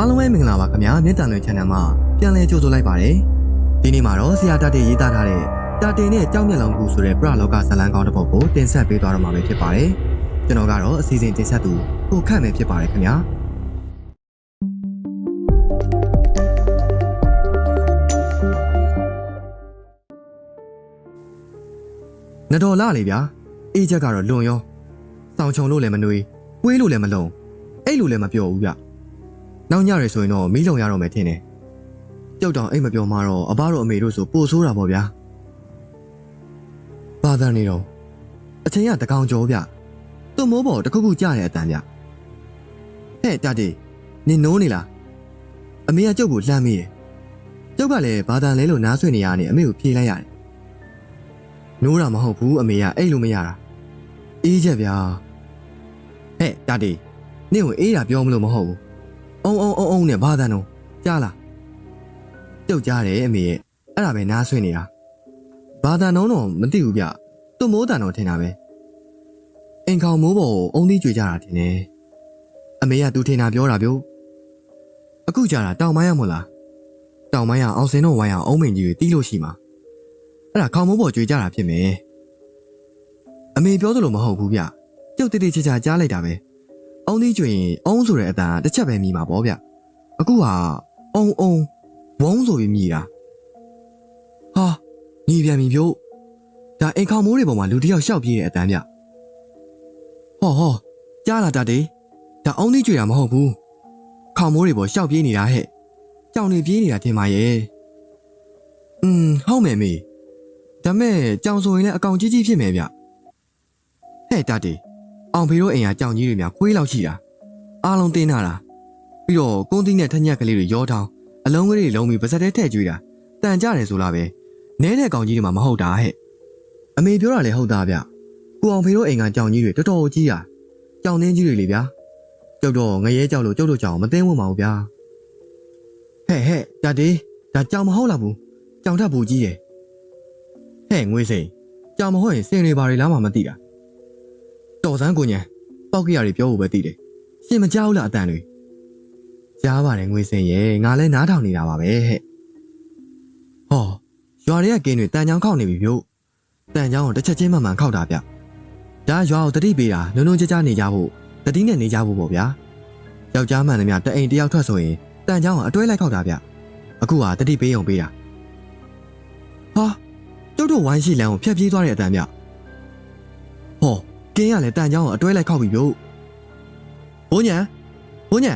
အားလုံးပဲမင်္ဂလာပါခင်ဗျာမြင့်တန်လွင် channel မှာပြန်လည်ကြိုဆိုလိုက်ပါတယ်ဒီနေ့မှာတော့ဆရာတတေရေးသားထားတဲ့တာတင်နဲ့ကြောက်မျက်လုံးကူဆိုတဲ့ပရလောကဇာတ်လမ်းကောင်းတစ်ပုဒ်ကိုတင်ဆက်ပေးသွားတော့မှာပဲဖြစ်ပါတယ်ကျွန်တော်ကတော့အစီအစဉ်တင်ဆက်သူကိုခန့်ပဲဖြစ်ပါတယ်ခင်ဗျာနတော်လာလေဗျာအေးချက်ကတော့လွန်ရောစောင်းချုံလို့လည်းမနှွေးဝေးလို့လည်းမလုံအဲ့လိုလည်းမပြောဘူးဗျ နောက်ညရဲဆိုရင်တော့မီးလုံရတော့မယ်ထင်တယ်။ကြောက်တောင်အိတ်မပြောမှတော့အဘတို့အမေတို့ဆိုပိုဆိုးတာပေါ့ဗျာ။ဘာသာနေတော့အချိန်ကတကောင်ကျော်ဗျ။သူ့မိုးပေါ်တစ်ခုခုကြားတဲ့အတန်ဗျ။ဟဲ့တာတီနင်နိုးနေလား။အမေကကျုပ်ကိုလှမ်းမိတယ်။ကျုပ်ကလည်းဘာသာလဲလို့နားဆွနေရနေအမေကိုဖြေလိုက်ရတယ်။နိုးတာမဟုတ်ဘူးအမေကအဲ့လိုမရတာ။အေးချက်ဗျာ။ဟဲ့တာတီနင့်ကိုအေးတာပြောမလို့မဟုတ်ဘူး အုံအုံအုံအုံနဲ့ဘာသာတော့ကြားလားပြုတ်ကြားတယ်အမေရဲ့အဲ့ဒါပဲနားဆွေးနေတာဘာသာတော့တော့မသိဘူးဗျသူ့မိုးတန်တော့ထင်တာပဲအင်ကောင်မိုးပေါ်ကိုအုံသီးကြွေကြတာထင်တယ်အမေကသူထင်တာပြောတာဗျအခုကြာတာတောင်မိုင်းရမို့လားတောင်မိုင်းရအောင်စင်တော့ဝိုင်းအောင်အုံးမင်ကြီးတွေတီးလို့ရှိမှာအဲ့ဒါခေါင်းမိုးပေါ်ကြွေကြတာဖြစ်မယ်အမေပြောသလိုမဟုတ်ဘူးဗျပြုတ်တိတိချာချာကြားလိုက်တာပဲ အုံးသီးကျွင်အုံးဆိုတဲ့အတန်တစ်ချက်ပဲမြည်မှာပေါ့ဗျအခုဟာအုံးအုံးဝုံးဆိုပြီးမြည်တာဟာညီပြန်ပြီပြို့ဒါအိမ်ခေါင်မိုးတွေပေါ်မှာလူတစ်ယောက်ရှောက်ပြေးတဲ့အတန်ဗျဟောဟောကြားလာတတ်တယ်ဒါအုံးသီးကျွင်တာမဟုတ်ဘူးခေါင်မိုးတွေပေါ်ရှောက်ပြေးနေတာဟဲ့ကြောင်နေပြေးနေတာတင်ပါရဲ့อืมဟုတ်မယ်မေဒါမဲ့ကြောင်ဆိုရင်လည်းအကောင်ကြီးကြီးဖြစ်မယ်ဗျဟဲ့တတ်တယ် အောင်ဖေတို့အိမ်ကကြောင်ကြီးတွေများခွေးလောက်ရှိတာအားလုံးတင်းထားတာပြီးတော့ကုန်းသီးနဲ့ထညက်ကလေးတွေရောထောင်းအလုံးကလေးတွေလုံးပြီးပါဇက်ထဲထည့်ကျွေးတာတန်ကြတယ်ဆိုလားပဲနဲတဲ့ကောင်ကြီးတွေမှမဟုတ်တာဟဲ့အမေပြောတာလည်းဟုတ်သားဗျကိုအောင်ဖေတို့အိမ်ကကြောင်ကြီးတွေတော်တော်ကြီးတာကြောင်သင်းကြီးတွေလေဗျာကြောက်တော့ငရဲကြောက်လို့ကြောက်တော့ကြောင်မသိဝင်ပါဘူးဗျာဟဲ့ဟဲ့တတေးဒါကြောင်မဟုတ်လားဘူးကြောင်ထပ်ပူကြီးတယ်ဟဲ့ငွေစိန်ကြောင်မဟုတ်ရင်စင်တွေဘာတွေလားမှမသိတာ တော်စမ်းကိုညံပောက်ကရတွေပြောဖို့ပဲတည်တယ်ရှင်မကြောက်လားအတန်တွေကြားပါတယ်ငွေစင်ရဲ့ငါလဲနားထောင်နေတာပါပဲဟဲ့ဟောရွာတွေကကင်းတွေတန်ချောင်းခောက်နေပြီဗျို့တန်ချောင်းကိုတစ်ချက်ချင်းမှမှန်ခောက်တာဗျဒါရွာကိုတတိပေးတာလုံလုံကြကြနေကြဖို့တတိနဲ့နေကြဖို့ပေါ့ဗျာယောက်ျားမှန်သမျှတအိမ်တယောက်ထွက်ဆိုရင်တန်ချောင်းကအတွဲလိုက်ခောက်တာဗျအခုဟာတတိပေးအောင်ပေးတာဟာကျုပ်တို့ဝိုင်းရှိလမ်းကိုဖျက်ပြေးသွားတဲ့အတန်ဗျဟော ကင်းရလဲတန်ချောင်းကိုအတွဲလိုက်ခောက်ပြီဗျို့ဘိုးညံဘိုးညံ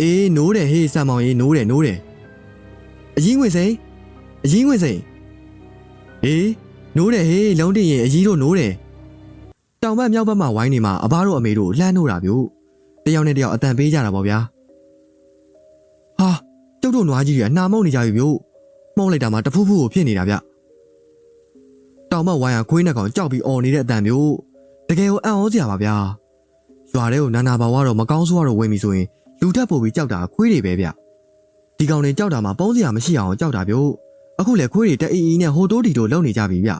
အေးနိုးတယ်ဟေးဆံမောင်ရေးနိုးတယ်နိုးတယ်အကြီးငွေစိန်အကြီးငွေစိန်ဟေးနိုးတယ်ဟေးလုံးတင်ရင်အကြီးတို့နိုးတယ်တောင်ဘက်မြောက်ဘက်မှာဝိုင်းနေမှာအဘတို့အမေတို့လှမ်းနိုးတာဗျို့တယောက်နဲ့တယောက်အတန်ပေးကြတာပေါ့ဗျာဟာကျုပ်တို့နွားကြီးတွေကနှာမုံနေကြပြီဗျို့မှုံးလိုက်တာမှတဖူးဖူးကိုဖြစ်နေတာဗျ တောင်မဝိုင်းရခွေးနဲ့ကောင်ကြောက်ပြီးអော်နေတဲ့အတန်မျိုးတကယ်ကိုအံ့ဩစရာပါဗျာရွာထဲကိုနာနာဘာဝတော့မကောင်းဆိုးတော့ဝင်ပြီဆိုရင်လူတက်ပို့ပြီးကြောက်တာခွေးတွေပဲဗျဒီကောင်တွေကြောက်တာမှပုံးစရာမရှိအောင်ကြောက်တာမျိုးအခုလေခွေးတွေတအီအီနဲ့ဟိုတိုးတီတိုလုံနေကြပြီဗျ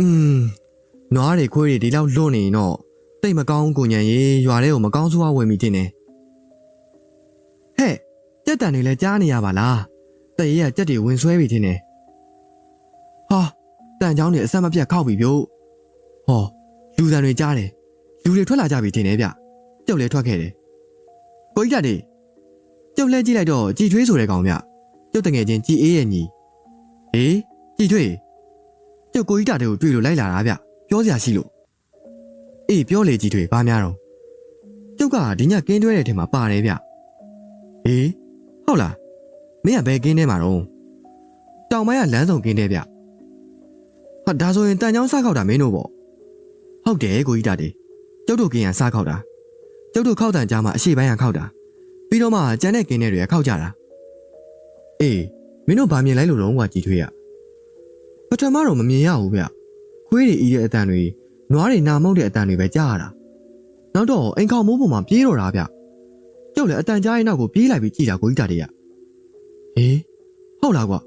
อืมနွားတွေခွေးတွေဒီလောက်လွတ်နေရင်တော့တိတ်မကောင်းကိုညံရေရွာထဲကိုမကောင်းဆိုးဝင်ပြီတင်နေဟဲ့တက်တန်တွေလည်းကြားနေရပါလားတရေကကြက်တွေဝင်ဆွဲပြီတင်နေ ဟာ တန်ချောင်းတွေအဆက်မပြတ်ခောက်ပြီဗျို့ဟောလူတန်တွေကြားတယ်လူတွေထွက်လာကြပြီထင်တယ်ဗျကျုပ်လည်းထွက်ခဲ့တယ်ကိုကြီးတတေကျုပ်လဲကြည့်လိုက်တော့ကြည်ထွေးဆိုတဲ့ကောင်ဗျကျုပ်တငယ်ချင်းကြည်အေးရဲ့ညီဟေးကြည်ထွေးကျုပ်ကိုကြီးတတေကိုတွေ့လို့လိုက်လာတာဗျပြောစရာရှိလို့အေးပြောလေကြည်ထွေးဘာများတော့ကျုပ်ကဒီညကင်းတွဲတဲ့ထဲမှာပါတယ်ဗျဟေးဟုတ်လားမင်းကဘယ်ကင်းထဲမှာတော့တောင်မိုင်းကလမ်းဆောင်ကင်းထဲဗျ ဟာဒါဆိုရင်တန်ချောင်းစားခောက်တာမင်းတို့ပေါ့ဟုတ်တယ်ကိုကြီးတာတေကျုပ်တို့ကင်းရစားခောက်တာကျုပ်တို့ခောက်တန်ကြားမှာအရှိပိုင်းရခောက်တာပြီးတော့မှကျန်တဲ့ကင်းတွေကခောက်ကြတာအေးမင်းတို့ဗာမြင်လိုက်လို့တော့ကွာကြည်ထွေးရပထမတော့မမြင်ရဘူးဗျခွေးတွေအီးတဲ့အတန်တွေနွားတွေနာမုတ်တဲ့အတန်တွေပဲကြားရတာနောက်တော့အိမ်ခေါင်မိုးပေါ်မှာပြေးတော့တာဗျကျုပ်လည်းအတန်ကြားရဲ့နောက်ကိုပြေးလိုက်ပြီးကြည်တာကိုကြီးတာတေရဟေးဟုတ်လားကွာ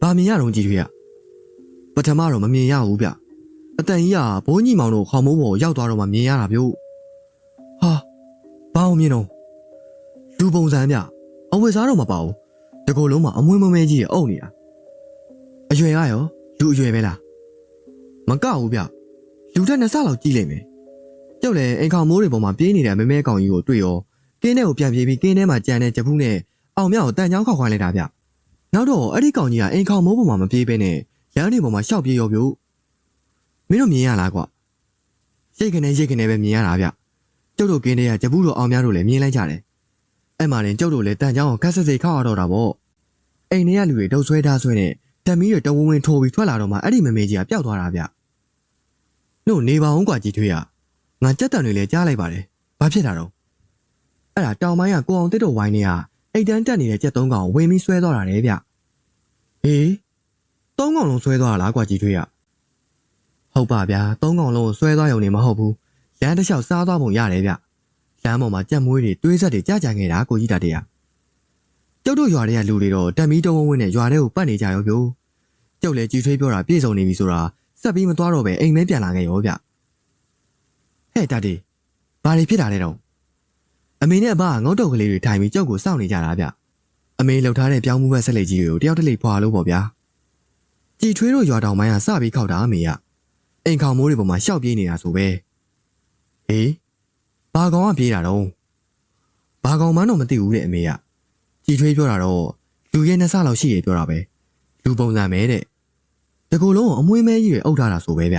ဗာမြင်ရတော့ကြည်ထွေးရ ပထမတော့မမြင်ရဘူးဗျအတန်ကြီးကဘိုးညီမောင်တို့ခေါင်းမိုးပေါ်ရောက်သွားတော့မှမြင်ရတာဗျို့ဟာဘာအောင်မြင်တော့လူပုံစံဗျအဝတ်စားတော့မပါဘူးတကူလုံးမှာအမွှေးမမဲကြီးရအုပ်နေတာအရွယ်ကရောလူအရွယ်ပဲလားမကဘူးဗျလူထက်နှစ်ဆလောက်ကြီးလိမ့်မယ်ကျုပ်လည်းအိမ်ခေါင်မိုးတွေပေါ်မှာပြေးနေတဲ့မဲမဲကောင်ကြီးကိုတွေ့ရောကင်းထဲကိုပြန်ပြေးပြီးကင်းထဲမှာကြံတဲ့ကြပူးနဲ့အောင်မြောက်ကိုတန်ချောင်းခေါက်ခိုင်းလိုက်တာဗျနောက်တော့အဲ့ဒီကောင်ကြီးကအိမ်ခေါင်မိုးပေါ်မှာမပြေးဘဲနဲ့ လမ်းတွေပေါ်မှာရှောက်ပြေးရောပြို့မင်းတို့မြင်ရလားကွရိတ်ကနေရိတ်ကနေပဲမြင်ရတာဗျကျုပ်တို့ကင်းထဲကကြပူးတို့အောင်မြောက်တို့လည်းမြင်လိုက်ကြတယ်အဲ့မှာတင်ကျုပ်တို့လည်းတန်ချောင်းကိုကတ်ဆက်စိတ်ခောက်ရတော့တာပေါ့အိမ်ထဲကလူတွေတုပ်ဆွဲထားဆွဲနဲ့တမီးတွေတဝင်းဝင်းထိုးပြီးထွက်လာတော့မှအဲ့ဒီမမေကြီးကပျောက်သွားတာဗျတို့နေပါအောင်ကွာကြည်ထွေးရငါကြက်တန်တွေလည်းကြားလိုက်ပါတယ်ဘာဖြစ်တာတော့အဲ့ဒါတောင်ပိုင်းကကိုအောင်တစ်တို့ဝိုင်းနေကအိတ်တန်းတက်နေတဲ့ကြက်သုံးကောင်ဝင်ပြီးဆွဲသွားတာလေဗျဟေး သုံးကောင်လုံးဆွဲသွားတာလားကွာကြည်ထွေးရဟုတ်ပါဗျာသုံးကောင်လုံးကိုဆွဲသွားရုံနဲ့မဟုတ်ဘူးလမ်းတစ်လျှောက်စားသွားပုံရတယ်ဗျလမ်းပေါ်မှာကြက်မွေးတွေတွေးဆက်တွေကြာကြာခဲ့တာကိုကြီးတာတည်းရကျုပ်တို့ရွာတွေကလူတွေတော့တက်မီတုံးဝင်းနဲ့ရွာထဲကိုပတ်နေကြရောပြိုကျုပ်လည်းကြည်ထွေးပြောတာပြည့်စုံနေပြီဆိုတာဆက်ပြီးမသွားတော့ပဲအိမ်မဲပြန်လာခဲ့ရောဗျဟဲ့တာတီဘာတွေဖြစ်တာလဲတော့အမေနဲ့အဘကငုတ်တုတ်ကလေးတွေထိုင်ပြီးကျုပ်ကိုစောင့်နေကြတာဗျအမေလှုပ်ထားတဲ့ပြောင်းမှုဘက်ဆက်လက်ကြီးကိုတယောက်တစ်လေဖွာလို့ပေါ့ဗျာ ကြည်ထွေးတို့ရွာတောင်ပိုင်းကစပြီးခောက်တာအမေကအိမ်ခေါင်မိုးတွေပေါ်မှာရှောက်ပြေးနေတာဆိုပဲဟေးဘာကောင်ကပြေးတာတော့ဘာကောင်မှတော့မသိဘူးတဲ့အမေကကြည်ထွေးပြောတာတော့လူရဲ့နှစ်ဆလောက်ရှိရပြောတာပဲလူပုံစံပဲတဲ့တကူလုံးကိုအမွှေးမဲကြီးတွေအုပ်ထားတာဆိုပဲဗျ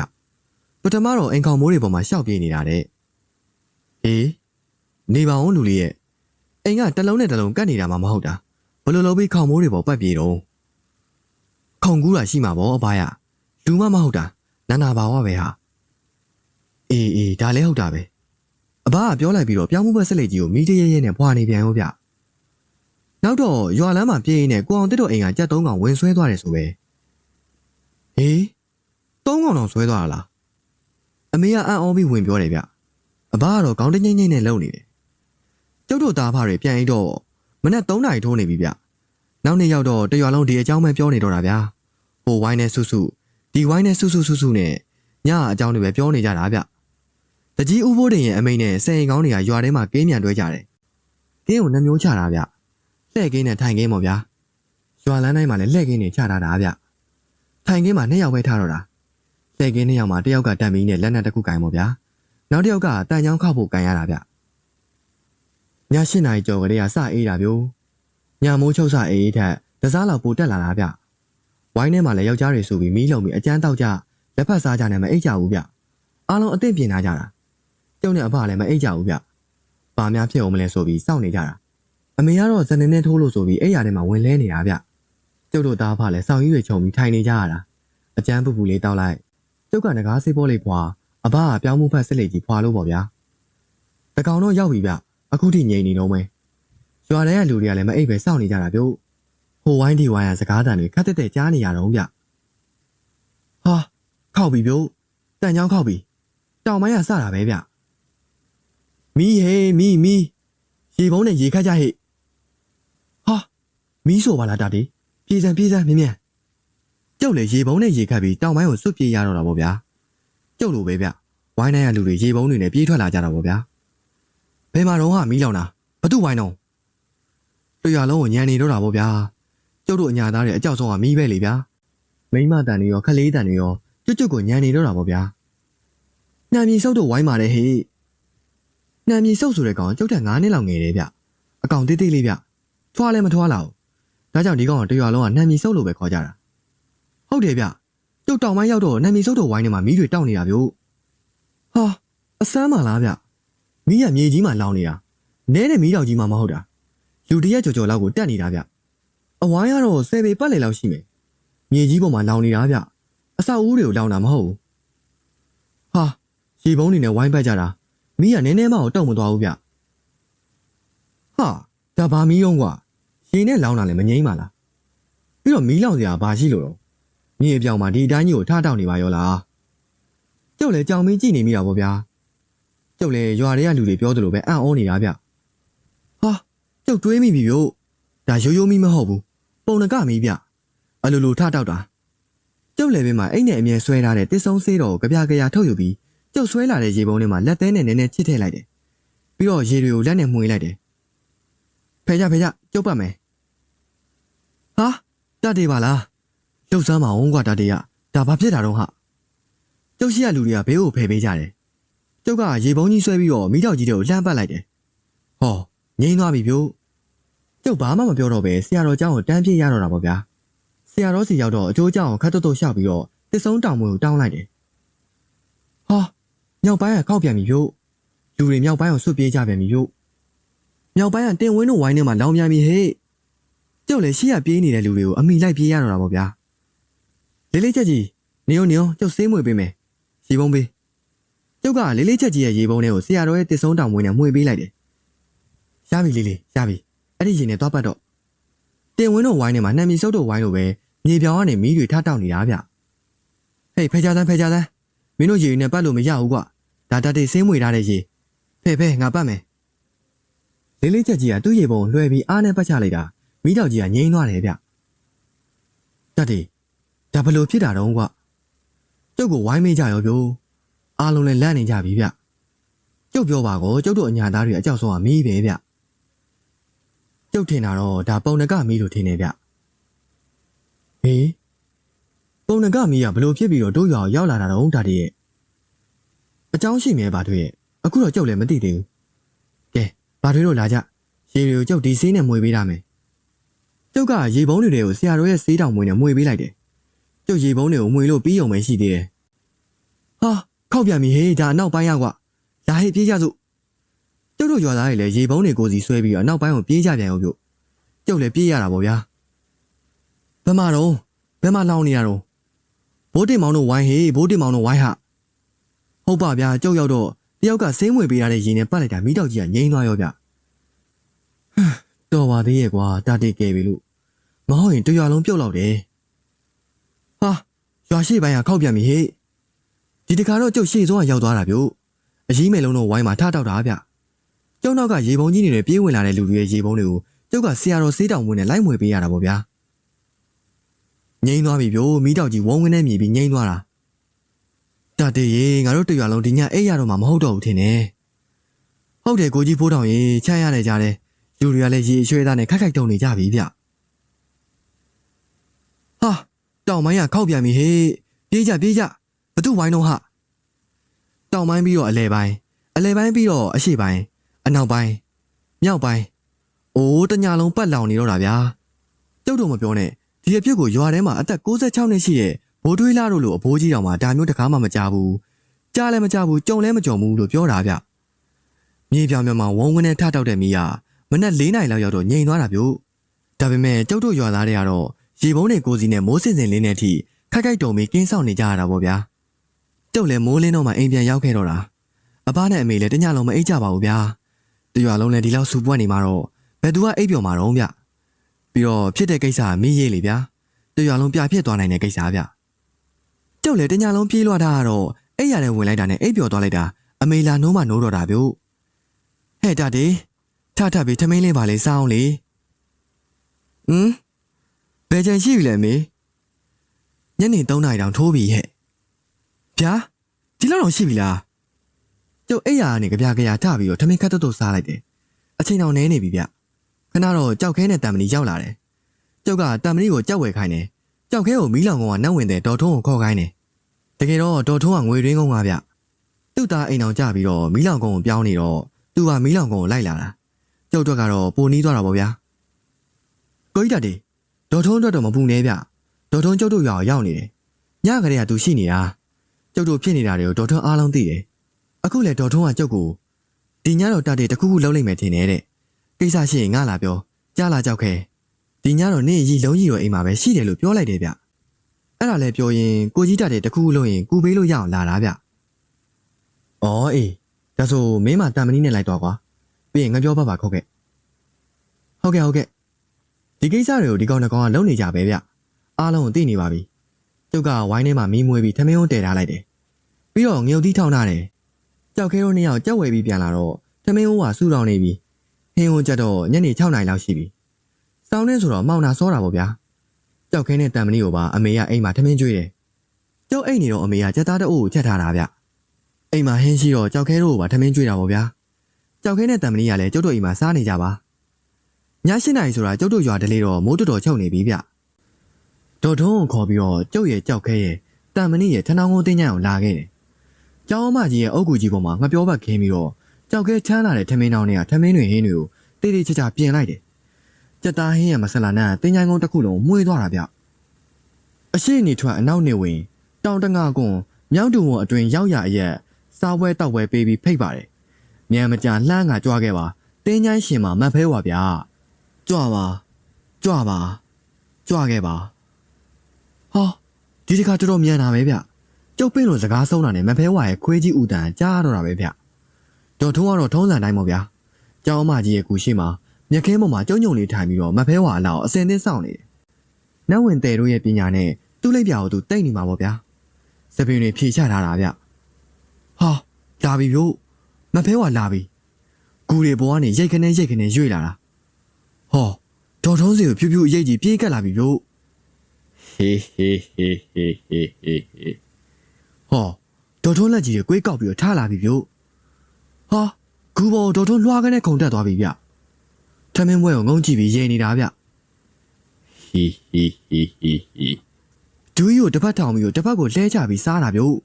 ပထမတော့အိမ်ခေါင်မိုးတွေပေါ်မှာရှောက်ပြေးနေတာတဲ့ဟေးနေပါအောင်လူလေးရဲ့အိမ်ကတစ်လုံးနဲ့တစ်လုံးကတ်နေတာမှမဟုတ်တာဘလို့လို့ပြီးခေါင်မိုးတွေပေါ်ပတ်ပြေးတော့ ခုံကူးတာရှိမှာပေါ့အဘရလူမမဟုတ်တာနာနာပါဝပဲဟာအေးအေးဒါလည်းဟုတ်တာပဲအဘကပြောလိုက်ပြီးတော့ပြောင်းမှုဘက်ဆက်လက်ကြီးကိုမိတရဲရဲနဲ့ဖွာနေပြန်ရောဗျနောက်တော့ရွာလမ်းမှာပြေးရင်းနဲ့ကိုအောင်တစ်တို့အိမ်ကကြက်သုံးကောင်ဝင်ဆွဲသွားတယ်ဆိုပဲဟေးသုံးကောင်တော့ဆွဲသွားတာလားအမေကအံ့ဩပြီးဝင်ပြောတယ်ဗျအဘကတော့ခေါင်းတငိမ့်ငိမ့်နဲ့လုံနေတယ်ကျုပ်တို့သားဖတွေပြန်အိတ်တော့မနက်3နာရီထိုးနေပြီဗျနောက်နေ့ရောက်တော့တရွာလုံးဒီအကြောင်းပဲပြောနေတော့တာဗျာ ဟိုဝိုင်းနဲ့ဆုစုဒီဝိုင်းနဲ့ဆုစုဆုစုနဲ့ညအကြောင်းတွေပဲပြောနေကြတာဗျတကြီးဦးဖိုးတင်ရဲ့အမိန်နဲ့စင်ရင်ကောင်းတွေကရွာထဲမှာကင်းမြန်တွဲကြတယ်ကင်းကိုနှမျိုးချတာဗျလှဲ့ကင်းနဲ့ထိုင်ကင်းပေါ့ဗျာရွာလမ်းတိုင်းမှာလည်းလှဲ့ကင်းတွေချထားတာဗျထိုင်ကင်းမှာနှစ်ယောက်ပဲထားတော့တာလှဲ့ကင်းနှစ်ယောက်မှာတစ်ယောက်ကတန်မီနဲ့လက်နက်တစ်ခုကင်ပေါ့ဗျာနောက်တစ်ယောက်ကတန်ချောင်းခောက်ဖို့ကင်ရတာဗျည၈နာရီကျော်ကလေးကစအေးတာဗျို့ညမိုးချုပ်စအေးထက်တစားလောက်ပိုတက်လာတာဗျ ဝိုင်းထဲမှာလည်းယောက်ျားတွေဆိုပြီးမီးလုံပြီးအကျန်းတောက်ကြလက်ဖက်စားကြနဲ့မအိတ်ကြဘူးဗျအားလုံးအသင့်ပြင်ထားကြတာကျုံနဲ့အဖလည်းမအိတ်ကြဘူးဗျဘာများဖြစ်အောင်မလဲဆိုပြီးစောင့်နေကြတာအမေကတော့ဇနေနဲ့ထိုးလို့ဆိုပြီးအိယာထဲမှာဝင်လဲနေတာဗျကျုပ်တို့သားအဖလည်းစောင့်ရည်တွေခြုံပြီးထိုင်နေကြရတာအကျန်းပူပူလေးတောက်လိုက်ကျုပ်ကငကားဆေးဘောလေးဖွာအဘကပြောင်းမှုဖက်စစ်လက်ကြီးဖွာလို့ပေါ့ဗျာတကောင်တော့ရောက်ပြီဗျအခုထိငြိမ်နေတော့မဲရွာထဲကလူတွေကလည်းမအိပ်ပဲစောင့်နေကြတာဗျို့ ဟိုဝိုင်းဒီဝိုင်းကစကားတန်တွေခက်တက်တက်ကြားနေရတော့ဗျဟာခောက်ပြီဗျို့တန်ချောင်းခောက်ပြီတောင်ပိုင်းကစတာပဲဗျမီးဟေးမီးမီးရေပုံးနဲ့ရေခတ်ကြဟိဟာမီးဆိုပါလားတာတီပြေးစံပြေးစံမြင်မြန်ကျုပ်လေရေပုံးနဲ့ရေခတ်ပြီးတောင်ပိုင်းကိုစွတ်ပြေးရတော့တာပေါ့ဗျာကျုပ်လိုပဲဗျဝိုင်းတိုင်းကလူတွေရေပုံးတွေနဲ့ပြေးထွက်လာကြတာပေါ့ဗျာဘယ်မှာတော့ဟာမီးလောင်တာဘသူဝိုင်းတော့တရွာလုံးကိုညံနေတော့တာပေါ့ဗျာ ကျုပ်တို့အညာသားတွေအကြောက်ဆုံးကမီးပဲလေဗျာမိမတန်တွေရောခလေးတန်တွေရောကျွတ်ကျွတ်ကိုညံနေတော့တာပေါ့ဗျာနှံမြေစုပ်တို့ဝိုင်းပါတယ်ဟေ့နှံမြေစုပ်ဆိုတဲ့ကောင်ကျုပ်တက်9နှစ်လောက်ငယ်တယ်ဗျအကောင်တိတ်တိတ်လေးဗျထွားလည်းမထွားလောက်ဒါကြောင့်ဒီကောင်ကတရွာလုံးကနှံမြေစုပ်လို့ပဲခေါ်ကြတာဟုတ်တယ်ဗျကျုပ်တောင်ပိုင်းရောက်တော့နှံမြေစုပ်တို့ဝိုင်းထဲမှာမီးတွေတောက်နေတာဗျဟာအစမ်းပါလားဗျမီးရမြေကြီးမှာလောင်နေတာနဲတဲ့မီးတောက်ကြီးမှမဟုတ်တာလူတရက်ကြော်ကြော်လောက်ကိုတက်နေတာဗျ အဝိုင်းကတော့ဆယ်ပေပတ်လေလောက်ရှိမယ်မြေကြီးပေါ်မှာလောင်နေတာဗျအဆောက်အဦတွေကိုလောင်တာမဟုတ်ဘူးဟာရေပုံးတွေနဲ့ဝိုင်းပတ်ကြတာမီးကနည်းနည်းမှတော့တုံမသွားဘူးဗျဟာဒါဘာမီးရောကွာရေနဲ့လောင်တာလည်းမငိမ့်ပါလားပြီးတော့မီးလောင်စရာဘာရှိလို့တော့မြေအပြောင်မှာဒီအတိုင်းကြီးကိုထားတောက်နေပါရောလားကျုပ်လည်းကြောင်မင်းကြည့်နေမိတာပေါ့ဗျာကျုပ်လည်းရွာတွေကလူတွေပြောသလိုပဲအံ့ဩနေတာဗျဟာကျုပ်တွေးမိပြီဗျို့ဒါရိုးရိုးမီးမဟုတ်ဘူး ပုံနကမီးဗျအလိုလိုထတောက်တာကျုပ်လည်းပဲမှာအိတ်နဲ့အမြဲဆွဲထားတဲ့တစ်ဆုံးဆေးတော်ကိုကြပြကြရထုတ်ယူပြီးကျုပ်ဆွဲလာတဲ့ရေပုံးထဲမှာလက်သေးနဲ့နည်းနည်းချစ်ထည့်လိုက်တယ်ပြီးတော့ရေတွေကိုလက်နဲ့မှွေလိုက်တယ်ဟဖယ်ကြဖယ်ကြကျုပ်ပတ်မယ်ဟာတတ်တယ်ပါလားလှုပ်ဆမ်းမအောင်ကွာတတ်တယ်ကဒါဘာဖြစ်တာတော့ဟာကျုပ်ရှိရလူတွေကဘေးကိုဖယ်ပေးကြတယ်ကျုပ်ကရေပုံးကြီးဆွဲပြီးတော့မိတော့ကြီးတွေကိုလှမ်းပတ်လိုက်တယ်ဟောငိမ့်သွားပြီဗျို့ ကျုပ်ဘာမှမပြောတော့ပဲဆရာတော်เจ้าကိုတန်းပြေးရတော့တာပေါ့ဗျာဆရာတော်စီရောက်တော့အကျိုးเจ้าကိုခတ်တုတ်တုတ်ရှောက်ပြီးတော့တစ်စုံတောင်မွေကိုတောင်းလိုက်တယ်ဟာမြောက်ပိုင်းကကောက်ပြန်ပြီဗျို့လူတွေမြောက်ပိုင်းကိုဆွတ်ပြေးကြပြန်ပြီဗျို့ မြောက်ပိုင်းကတင်ဝင်းတို့ဝိုင်းထဲမှာလောင်ပြန်ပြီဟဲ့ကျုပ်လည်းရှေ့ကပြေးနေတဲ့လူတွေကိုအမိလိုက်ပြေးရတော့တာပေါ့ဗျာလေးလေးချက်ကြီးနေုံနေုံကျုပ်စေးမွေပေးမယ်ရေပုံးပေးကျုပ်ကလေးလေးချက်ကြီးရဲ့ရေပုံးတွေကိုဆရာတော်ရဲ့တစ်စုံတောင်မွေးနဲ့မှွေပေးလိုက်တယ်ရပြီလေးလေးရပြီ အဲ့ဒီရေနဲ့သွားပတ်တော့တင်ဝင်းတို့ဝိုင်းထဲမှာနှံမီစုပ်တို့ဝိုင်းလိုပဲမြေပြောင်ကနေမီးတွေထတောက်နေတာဗျဟေးဖဲကြမ်းဖဲကြမ်းမင်းတို့ရေနဲ့ပတ်လို့မရဘူးကွာဒါတတ်တဲ့စေးမွေထားတဲ့ရေဖဲဖဲငါပတ်မယ်လေးလေးချက်ကြီးကသူ့ရေပုံလွှဲပြီးအားနဲ့ပတ်ချလိုက်တာမိတော့ကြီးကငိမ့်သွားတယ်ဗျတတ်တယ်ဒါဘလို့ဖြစ်တာတော့ကွာကျုပ်ကဝိုင်းမေးကြရောဗျို့အားလုံးလည်းလန့်နေကြပြီဗျကျုပ်ပြောပါကောကျုပ်တို့အညာသားတွေအကြောက်ဆုံးကမီးပဲဗျ တုတ်ထင်တာတော့ဒါပုံနကမီးလို့ထင်နေဗျဟေးပုံနကမီးကဘလို့ဖြစ်ပြီးတော့တို့ရွာကိုရောက်လာတာတော့ဒါတည်းရဲ့အကြောင်းရှိမြဲပါတို့ရဲ့အခုတော့ကြောက်လည်းမသိသေးဘူးကဲဘာတွေတော့လာကြရေတွေကိုကြောက်ဒီဆေးနဲ့မွေပေးတာမယ်ကျုပ်ကရေပုံးတွေတွေကိုဆရာတော်ရဲ့ဆေးတောင်မွေနဲ့မွေပေးလိုက်တယ်ကျုပ်ရေပုံးတွေကိုမွေလို့ပြီးအောင်ပဲရှိသေးတယ်ဟာခောက်ပြန်ပြီဟေးဒါအနောက်ပိုင်းရကွာဒါဟေ့ပြေးကြစို့ ကျုပ်တို့ရွာသားတွေလည်းရေပုံးတွေကိုစီဆွဲပြီးတော့အနောက်ပိုင်းကိုပြေးကြပြန်အောင်ပြုတ်ကျုပ်လည်းပြေးရတာပေါ့ဗျာဘယ်မှာတော့ဘယ်မှာလောင်းနေရတော့ဘိုးတင်မောင်တို့ဝိုင်းဟေးဘိုးတင်မောင်တို့ဝိုင်းဟာဟုတ်ပါဗျာကျုပ်ရောက်တော့တယောက်ကစိမ့်ဝင်ပေးရတဲ့ရင်နဲ့ပတ်လိုက်တာမိတော့ကြီးကငိမ့်သွားရောဗျဟမ်တော်ပါသေးရဲ့ကွာတာတိကဲပြီလို့မဟုတ်ရင်တရွာလုံးပြုတ်လောက်တယ်ဟာရွာရှိပိုင်းကခောက်ပြန်ပြီဟေ့ဒီတခါတော့ကျုပ်ရှေ့ဆုံးကရောက်သွားတာဗျို့အကြီးမဲလုံးတော့ဝိုင်းမှာထတောက်တာဗျ ကျုံနောက်ကရေပုံကြီးနေနဲ့ပြေးဝင်လာတဲ့လူတွေရဲ့ရေပုံတွေကိုကျုပ်ကဆရာတော်စေးတောင်ဝင်နဲ့လိုက်မွေပေးရတာပေါ့ဗျာငိမ့်သွားပြီဗျို့မိတော့ကြီးဝုန်းဝင်းနဲ့မြည်ပြီးငိမ့်သွားတာတတ်တယ်ရေငါတို့တရွာလုံးဒီညအိပ်ရတော့မှမဟုတ်တော့ဘူးထင်တယ်ဟုတ်တယ်ကိုကြီးဖိုးတောင်ရေချမ်းရတယ်ကြားတယ်လူတွေကလည်းရေရွှဲသားနဲ့ခက်ခက်တုံနေကြပြီဗျဟာတောင်မိုင်းကခောက်ပြန်ပြီဟေးပြေးကြပြေးကြဘသူဝိုင်းတော့ဟာတောင်မိုင်းပြီးတော့အလဲပိုင်းအလဲပိုင်းပြီးတော့အရှိပိုင်း အနောက်ပိုင်းမြောက်ပိုင်းအိုးတညာလုံးပတ်လောင်နေတော့တာဗျာကျုပ်တို့မပြောနဲ့ဒီအဖြစ်ကိုရွာထဲမှာအသက်66နှစ်ရှိတဲ့ဘိုးတွေးလာတို့လိုအဘိုးကြီးတောင်မှဒါမျိုးတကားမှမကြဘူးကြားလည်းမကြဘူးကြုံလည်းမကြုံဘူးလို့ပြောတာဗျမြေပြောင်မြောင်မှာဝုံဝင်းနဲ့ထတောက်တဲ့မီးကမနက်၄နာရီလောက်ရောက်တော့ငြိမ်သွားတာဗျဒါပေမဲ့ကျုပ်တို့ရွာသားတွေကတော့ရေပုံးတွေကိုစီနဲ့မိုးစင်စင်လေးနဲ့အထိခိုက်ခိုက်တုံပြီးကင်းဆောင်နေကြရတာပေါ့ဗျာကျုပ်လည်းမိုးလင်းတော့မှအိမ်ပြန်ရောက်ခဲ့တော့တာအဘနဲ့အမေလည်းတညလုံးမအိပ်ကြပါဘူးဗျာ တရွာလုံးလည်းဒီလောက်စူပွက်နေမှာတော့ဘယ်သူကအိပ်ပျော်မှာတော့ဗျပြီးတော့ဖြစ်တဲ့ကိစ္စကမီးရေးလေဗျာတရွာလုံးပြဖြစ်သွားနိုင်တဲ့ကိစ္စဗျကျုပ်လည်းတညာလုံးပြေးလွှတ်တာကတော့အဲ့ရတဲ့ဝင်လိုက်တာနဲ့အိပ်ပျော်သွားလိုက်တာအမေလာနိုးမနိုးတော့တာဗျို့ဟဲ့တတေထထပြီးထမင်းလေးပါလေစားအောင်လေဟမ်ဘယ်ကြင်ရှိပြီလဲမေညနေ3နာရီတောင်ထိုးပြီဟဲ့ဗျာဒီလောက်တော့ရှိပြီလား ကျုပ်အဲ့ရကနေကြပြကြရထပြီးတော့ထမင်းခတ်တုတ်တုတ်စားလိုက်တယ်အချိန်တောင်နဲနေပြီဗျခဏတော့ကြောက်ခဲနဲ့တံမဏီရောက်လာတယ်ကျုပ်ကတံမဏီကိုကြောက်ဝယ်ခိုင်းတယ်ကြောက်ခဲကိုမီးလောင်ကောင်ကနှက်ဝင်တဲ့ဒေါ်ထုံးကိုခေါ်ခိုင်းတယ်။တကယ်တော့ဒေါ်ထုံးကငွေရင်းကုန်းကဗျ။သူ့သားအိမ်အောင်ကြပြီးတော့မီးလောင်ကောင်ကိုပြောင်းနေတော့သူကမီးလောင်ကောင်ကိုလိုက်လာတာ။ကျုပ်တို့ကတော့ပိုနီးသွားတာပေါ့ဗျာ။ကိုကြီးတတ်တယ်ဒေါ်ထုံးအတွက်တော့မပူနေဗျ။ဒေါ်ထုံးကျုပ်တို့ရွာကိုရောက်နေတယ်။ညကလေးကသူရှိနေတာ။ကျုပ်တို့ဖြစ်နေတာတွေကိုဒေါ်ထုံးအားလုံးသိတယ်။ အခုလေဒေါ်ထုံးကကျုပ်ကိုဒီညတော့တတ်တယ်တခုခုလုံးလိုက်မယ်ထင်တယ်တဲ့။ကိစ္စရှိရင်ငါလာပြောကြားလာကြောက်ခဲ။ဒီညတော့နေ့ရီလုံးကြီးရောအိမ်မှာပဲရှိတယ်လို့ပြောလိုက်တယ်ဗျ။အဲ့ဒါလည်းပြောရင်ကိုကြီးတက်တဲ့တခုခုလုံးရင်ကူပေးလို့ရအောင်လာတာဗျ။အော်အေးဒါဆိုမင်းမတန်မနီနဲ့လိုက်တော့ကွာ။ပြီးရင်ငါပြောပါပါခုတ်ခဲ့။ဟုတ်ကဲ့ဟုတ်ကဲ့ဒီကိစ္စတွေကိုဒီကောင်တစ်ကောင်ကလုံနေကြပဲဗျ။အားလုံးကိုသိနေပါပြီ။ကျုပ်ကဝိုင်းထဲမှာမီးမွေးပြီးထမင်းကိုတည်ထားလိုက်တယ်။ပြီးတော့ငြုပ်သီးထောင်းထားတယ်။ ကြောက်ခဲတို့နှစ်ယောက်ကြောက်ဝဲပြီးပြန်လာတော့ထမင်းဟိုးကဆူတောင်းနေပြီ။ဟင်းဟိုးကြတော့ညနေ6နာရီလောက်ရှိပြီ။စောင်းနေဆိုတော့မောင်နာစောတာပေါ့ဗျာ။ကြောက်ခဲနဲ့တန်မဏိကိုပါအမေကအိမ်မှာထမင်းကျွေးတယ်။ကျုပ်အိမ်နေတော့အမေကကြက်သားတအိုးကိုချက်ထားတာဗျ။အိမ်မှာဟင်းရှိတော့ကြောက်ခဲတို့ကိုပါထမင်းကျွေးတာပေါ့ဗျာ။ကြောက်ခဲနဲ့တန်မဏိကလည်းကျုပ်တို့အိမ်မှာစားနေကြပါ။၈နာရီဆိုတာကျုပ်တို့ရွာတလေးတော့မိုးတော်တော်ချုပ်နေပြီဗျဒေါ်ထုံးကိုခေါ်ပြီးတော့ကျုပ်ရဲ့ကြောက်ခဲရဲ့တန်မဏိရဲ့ထဏောင်းကိုတင်းညံအောင်လာခဲ့တယ် ကျောင်းအမကြီးရဲ့အုတ်ကူကြီးပေါ်မှာငှပြောဘက်ခင်းပြီးတော့ကြောက်ခဲချမ်းလာတဲ့ထမင်းတောင်းတွေကထမင်းတွေဟင်းတွေကိုတေးသေးချာချာပြင်လိုက်တယ်ကြက်သားဟင်းရဲ့မဆလာနဲ့တင်းချိုင်းကုန်းတစ်ခုလုံးမှုေးသွားတာဗျအရှိနေထွက်အနောက်နေဝင်တောင်တငါကွန်မြောက်တူဝန်အတွင်ရောက်ရအရက်စားပွဲတောက်ပွဲပေးပြီးဖိတ်ပါတယ်မြန်မကြာလှမ်းကကြွားခဲ့ပါတင်းချိုင်းရှင်မှာမတ်ဖဲဝါဗျာကြွပါကြွပါကြွခဲ့ပါဟောဒီတစ်ခါတော်တော်မြန်တာပဲဗျ ကျုပ်ပင်းလိုစကားဆုံးတာနဲ့မဖဲဝါရဲ့ခွေးကြီးဥတန်ကြားတော့တာပဲဗျတော်ထုံးကတော့ထုံးစံတိုင်းပေါ့ဗျာကျောင်းအမကြီးရဲ့ကူရှိမှာမြက်ခင်းပေါ်မှာကျုံညုံလေးထိုင်ပြီးတော့မဖဲဝါအလောက်အစင်သင်းစောင့်နေတယ်နတ်ဝင်တဲ့တို့ရဲ့ပညာနဲ့သူ့လိုက်ပြာကိုသူတိတ်နေမှာပေါ့ဗျာစပင်းတွေဖြေချထားတာဗျဟာလာပြီဗျို့မဖဲဝါလာပြီကူတွေပေါ်ကနေရိတ်ခနဲရိတ်ခနဲရွေ့လာတာဟောဒေါ်ထုံးစီကိုဖြူဖြူအရေးကြီးပြေးကပ်လာပြီဗျို့ဟေးဟေးဟေးဟေးဟေးဟေး ဟေးဟောဒေါ်ထုံးလက်ကြီးကိုကွေးကောက်ပြီးတော့ထားလာပြီဗျို့ဟာဂူဘော်ဒေါ်ထုံးလွှားကနေခုန်တက်သွားပြီဗျထမင်းပွဲကိုငုံကြည့်ပြီးရေနေတာဗျဟီဟီဟီဟီဟီဒူးကြီးကိုတစ်ဖက်ထောင်ပြီးတော့တစ်ဖက်ကိုလှဲချပြီးစားတာဗျို့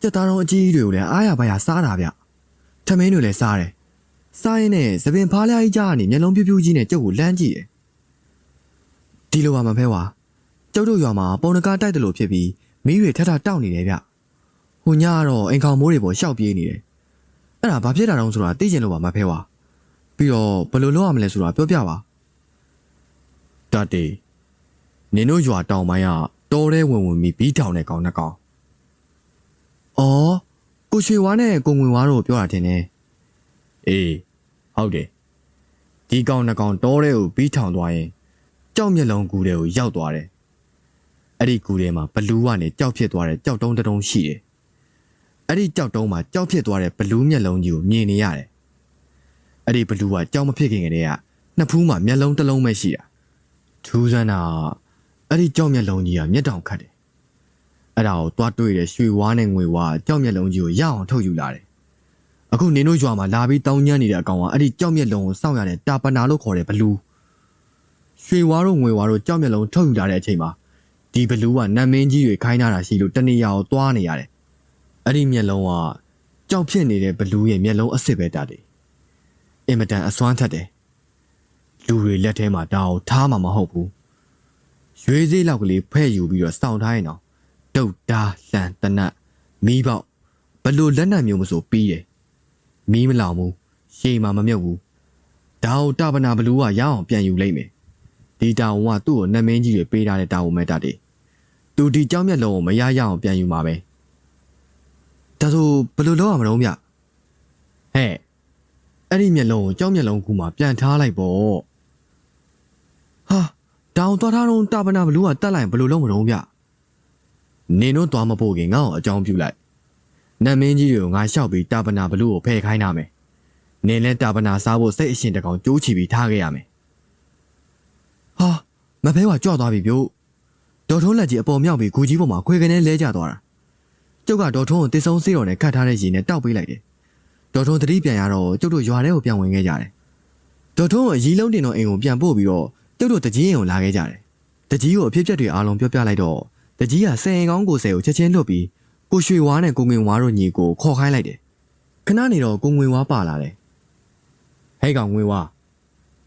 ကြက်သားတော်အကြီးကြီးတွေကိုလည်းအားရပါရစားတာဗျထမင်းတွေလည်းစားတယ်စားရင်နဲ့သပင်ဖားလျားကြီးကြားကနေမျက်လုံးပြူးပြူးကြီးနဲ့ကျုပ်ကိုလမ်းကြည့်တယ်ဒီလိုပါမဖဲဝါကျုပ်တို့ရွာမှာပုံနကားတိုက်တယ်လို့ဖြစ်ပြီးမိတွေထထတောက်နေတယ်ဗျ ဟိုညကတော့အိမ်ခေါင်မိုးတွေပေါ်ရှောက်ပြေးနေတယ်အဲ့ဒါဘာဖြစ်တာတုံးဆိုတာသိချင်လို့ပါမဖဲဝါပြီးတော့ဘယ်လိုလုပ်ရမလဲဆိုတာပြောပြပါတတ်တေနင်တို့ရွာတောင်ပိုင်းကတော်တဲ့ဝင်ဝင်ပြီးဘီးထောင်တဲ့ကောင်နှစ်ကောင်။အော်ကိုရွှေဝါနဲ့ကိုငွေဝါတို့ပြောတာတင်နေအေးဟုတ်တယ်ဒီကောင်နှစ်ကောင်တော်တဲ့ကိုဘီးထောင်သွားရင်ကြောက်မျက်လုံးကူတဲ့ကိုရောက်သွားတယ်အဲ့ဒီကူထဲမှာဘလူးကနေကြောက်ဖြစ်သွားတဲ့ကြောက်တုံးတစ်တုံးရှိတယ် အဲ့ဒီကြောက်တုံးမှာကြောက်ဖြစ်သွားတဲ့ဘလူးမျက်လုံးကြီးကိုမြင်နေရတယ်အဲ့ဒီဘလူးကကြောက်မဖြစ်ခင်ကတည်းကနှစ်ဖူးမှာမျက်လုံးတစ်လုံးပဲရှိတာထူးဆန်းတာအဲ့ဒီကြောက်မျက်လုံးကြီးကမျက်တောင်ခတ်တယ်အဲ့ဒါကိုတွားတွေ့တဲ့ရွှေဝါးနဲ့ငွေဝါးကြောက်မျက်လုံးကြီးကိုရအောင်ထုတ်ယူလာတယ်အခုနင်တို့ရွာမှာလာပြီးတောင်းညမ်းနေတဲ့အကောင်ကအဲ့ဒီကြောက်မျက်လုံးကိုစောင့်ရတဲ့တာပနာလို့ခေါ်တဲ့ဘလူးရွှေဝါတို့ငွေဝါတို့ကြောက်မျက်လုံးထုတ်ယူလာတဲ့အချိန်မှာဒီဘလူးကနတ်မင်းကြီးတွေခိုင်းထားတာရှိလို့တနေရာကိုသွားနေရတယ် အဲ့ဒီမျက်လုံးကကြောက်ဖြစ်နေတဲ့ဘလူးရဲ့မျက်လုံးအစ်စ်ပဲတာတယ်အင်မတန်အစွမ်းထက်တယ်လူတွေလက်ထဲမှာဒါကိုထားမှာမဟုတ်ဘူးရွေးစေးလောက်ကလေးဖဲ့ယူပြီးတော့စောင့်ထားရင်တော့ဒုတ်ဒါလှန်တနတ်မီးပေါက်ဘလို့လက်နက်မျိုးမဆိုပြီးတယ်မီးမလောင်ဘူးရှေ့မှာမမြုပ်ဘူးဒါကိုတပနာဘလူးကရအောင်ပြန်ယူလိုက်မယ်ဒီတာဝန်ကသူ့ကိုနှမင်းကြီးတွေပေးထားတဲ့တာဝန်မဲ့တာတည်းသူဒီကြောင်မျက်လုံးကိုမရရအောင်ပြန်ယူမှာပဲ။ ဒါဆိုဘယ်လိုလုပ်ရမလို့မြဟဲ့အဲ့ဒီမျက်လုံးကိုကြောက်မျက်လုံးကူမှာပြန်ထားလိုက်ပေါ့ဟာတောင်သွားထားတော့တာပနာဘလူးကတက်လိုက်ဘယ်လိုလုပ်မလို့မြနင်တို့သွားမဖို့ခင်ငါ့ကိုအကြောင်းပြုလိုက်နတ်မင်းကြီးတွေကိုငါလျှောက်ပြီးတာပနာဘလူးကိုဖယ်ခိုင်းတာမယ်နင်လည်းတာပနာစားဖို့စိတ်အရှင်တကောင်ကြိုးချီပြီးထားခဲ့ရမယ်ဟာမဖဲကကြောက်သွားပြီပြို့ဒေါ်ထုံးလက်ကြီးအပေါ်မြောက်ပြီးဂူကြီးပေါ်မှာခွေကနေလဲကျသွားတာ ကျုပ်ကဒေါ်ထုံးကိုတစ်ဆုံးစေးတော်နဲ့ခတ်ထားတဲ့ရေနဲ့တောက်ပေးလိုက်တယ်ဒေါ်ထုံးသတိပြန်ရတော့ကျုပ်တို့ရွာထဲကိုပြန်ဝင်ခဲ့ကြတယ်ဒေါ်ထုံးကအရီလုံးတင်တော်အိမ်ကိုပြန်ပို့ပြီးတော့ကျုပ်တို့တကြီးအိမ်ကိုလာခဲ့ကြတယ်တကြီးကိုအဖြစ်အပျက်တွေအားလုံးပြောပြလိုက်တော့တကြီးကဆယ်အိမ်ကောင်းကိုဆယ်ကိုချက်ချင်းလွတ်ပြီးကိုရွှေဝါးနဲ့ကိုငွေဝါးတို့ညီကိုခေါ်ခိုင်းလိုက်တယ်ခဏနေတော့ကိုငွေဝါးပါလာတယ်ဟဲ့ကောင်ငွေဝါ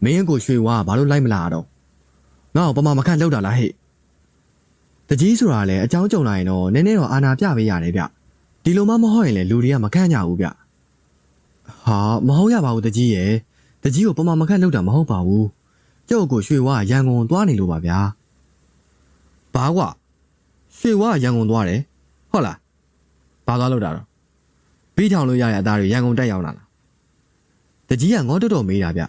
မင်းကိုရွှေဝါဘာလို့လိုက်မလာတော့ငါ့ကိုပမာမခန့်လောက်တာလားဟဲ့ တကြီးဆိုတာလည်းအကြောင်းကြုံလာရင်တော့နည်းနည်းတော့အာနာပြပေးရတယ်ဗျဒီလိုမှမဟုတ်ရင်လည်းလူတွေကမခန့်ကြဘူးဗျဟာမဟုတ်ရပါဘူးတကြီးရဲ့တကြီးကိုပမာမခန့်လောက်တာမဟုတ်ပါဘူးကျုပ်ကိုရွှေဝါရန်ကုန်သွားနေလို့ပါဗျာဘာကွာရွှေဝါရန်ကုန်သွားတယ်ဟုတ်လားဘာသွားလို့တာတော့ပြီးထောင်လို့ရတဲ့အသားတွေရန်ကုန်တက်ရောက်လာလားတကြီးကငေါတော်တော်မေးတာဗျ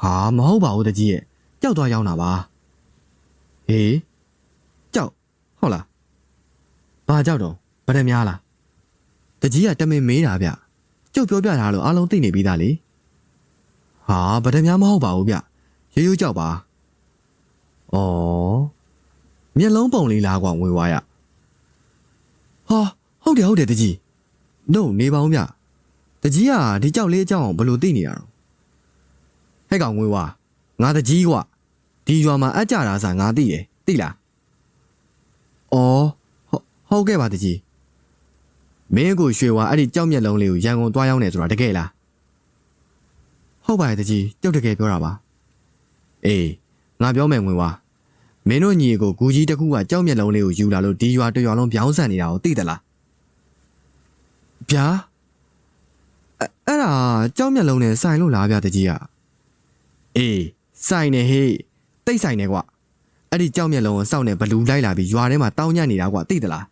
ဟာမဟုတ်ပါဘူးတကြီးရဲ့ကြောက်သွားရောက်တာပါဟေးကြောက် ဟုတ်လားဘာကြောက်တော့ဗဒများလားတကြီးကတမင်မေးတာဗျကျုပ်ပြောပြတာလို့အားလုံးသိနေပြီးသားလေဟာဗဒများမဟုတ်ပါဘူးဗျရိုးရိုးကြောက်ပါဩမျက်လုံးပုံလေးလားကွာငွေဝါရဟာဟုတ်တယ်ဟုတ်တယ်တကြီး no နေပါဦးဗျတကြီးကဒီကြောက်လေးအကြောင်းဘယ်လိုသိနေရတော့ဟဲ့ကောင်ငွေဝါငါတကြီးကွာဒီရွာမှာအပ်ကြတာစာငါသိတယ်သိလား။ အော်ဟုတ်ဟုတ်ကဲ့ပါတကြီးမင်းကိုရွှေဝါအဲ့ဒီကြောက်မျက်လုံးလေးကိုရန်ကုန်သွားရောက်နေဆိုတာတကယ်လား။ဟုတ်ပါရဲ့တကြီးကျုပ်တကယ်ပြောတာပါအေးငါပြောမယ်ငွေဝါမင်းတို့ညီကိုဂူကြီးတစ်ခုကကြောက်မျက်လုံးလေးကိုယူလာလို့ဒီရွာတစ်ရွာလုံးပြောင်းဆန်နေတာကိုသိသလား။ဗျာအဲ့အဲ့ဒါကြောက်မျက်လုံးနဲ့ဆိုင်လို့လားဗျတကြီးอ่ะအေးစိုင်နေဟေးတိတ်ဆိုင်နေကွာ အဲ့ဒီကြောက်မျက်လုံးကိုစောင့်နေဘလူးလိုက်လာပြီးရွာထဲမှာတောင်းညံ့နေတာကွာသိသလား